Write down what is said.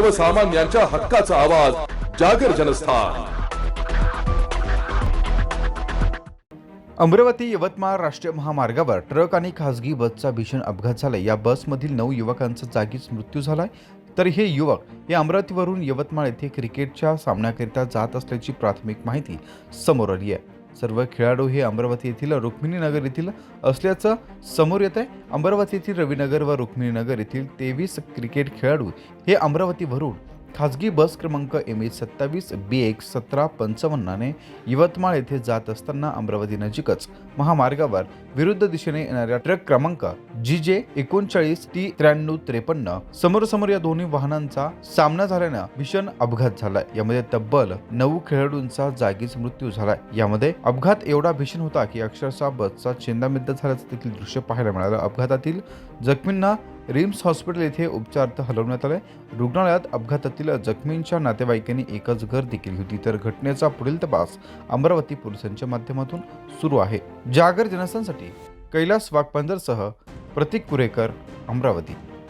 सर्वसामान्यांच्या हक्काचा आवाज जागर जनस्थान. अमरावती यवतमाळ राष्ट्रीय महामार्गावर ट्रक आणि खासगी बसचा भीषण अपघात झाला या बसमधील नऊ युवकांचा जागीच मृत्यू झालाय. तर हे युवक हे अमरावतीवरून यवतमाळ येथे क्रिकेटच्या सामन्याकरिता जात असल्याची प्राथमिक माहिती समोर आली आहे. सर्व खेळाडू हे अमरावती येथील रुक्मिणीनगर येथील असल्याचं समोर येत आहे. अमरावती येथील रविनगर व रुक्मिणीनगर येथील तेवीस क्रिकेट खेळाडू हे अमरावतीवरून खाजगी बस क्रमांक एम एच सत्तावीस बी एक सतरा पंचावन्नने यवतमाळ येथे जात असताना अमरावती नजीकच महामार्गावर विरुद्ध दिशेने येणाऱ्या ट्रक क्रमांक जी जे एकोणचाळीस टी त्र्याण्णव त्रेपन्न समोरासमोर या दोन्ही वाहनांचा सामना झाल्यानं भीषण अपघात झालाय. यामध्ये तब्बल नऊ खेळाडूंचा जागीच मृत्यू झालाय. यामध्ये अपघात एवढा भीषण होता की अक्षरशः बसचा चेंदामेंदा झाल्याचं देखील दृश्य पाहायला मिळालं. अपघातातील जखमींना रिम्स हॉस्पिटल येथे उपचारार्थ हलवण्यात आले. रुग्णालयात अपघातातील जखमींच्या नातेवाईकांनी एकच गर्दी केली होती तर घटनेचा पुढील तपास अमरावती पोलिसांच्या माध्यमातून सुरू आहे. जागर जनसंसाठी कैलास वाघपांजरसह प्रतीक कुरेकर अमरावती.